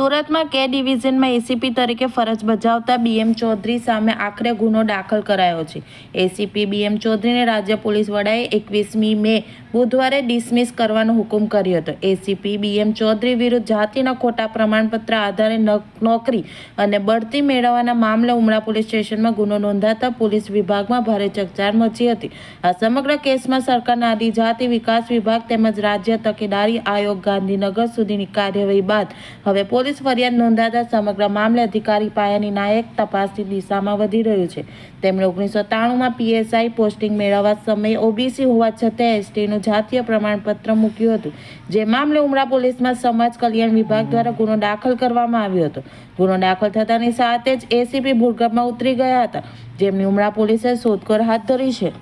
ભુજમાં કે ડિવિઝનમાં એસીપી તરીકે ફરજ બજાવતા બીએમ ચૌધરી સામે આખરે ગુનો દાખલ કરાયો છે. એસીપી બીએમ ચૌધરીને રાજ્ય પોલીસ વડાએ એકવીસમી મે બુધવારે ડિસમિસ કરવાનો હુકમ કર્યો હતો. એસીપી બીએમ ચૌધરી વિરુદ્ધ જાતિના ખોટા પ્રમાણપત્ર આધારે નોકરી અને બઢતી મેળવવાના મામલે ઉમરા પોલીસ સ્ટેશનમાં ગુનો નોંધાતા પોલીસ વિભાગમાં ભારે ચકચાર મચી હતી. આ સમગ્ર કેસમાં સરકારના આદિજાતિ વિકાસ વિભાગ તેમજ રાજ્ય તકેદારી આયોગ ગાંધીનગર સુધીની કાર્યવાહી બાદ હવે પોલીસ ફરિયાદ નોંધાતા સમગ્ર મામલે અધિકારી પાયાની નાયક તપાસની દિશામાં વધી રહ્યું છે. તેમણે ઓગણીસો ત્રાણુંમાં પીએસઆઈ પોસ્ટિંગ મેળવવા સમયે ઓબીસી હોવા છતાં એસટીનું જાતીય પ્રમાણપત્ર મૂક્યું હતું, જે મામલે ઉમરા પોલીસમાં સમાજ કલ્યાણ વિભાગ દ્વારા ગુનો દાખલ કરવામાં આવ્યો હતો. ગુનો દાખલ થતાની સાથે જ એસીપી ભૂરગબમાં ઉતરી ગયા હતા. જેમની ઉમરા પોલીસે શોધખોળ હાથ ધરી છે.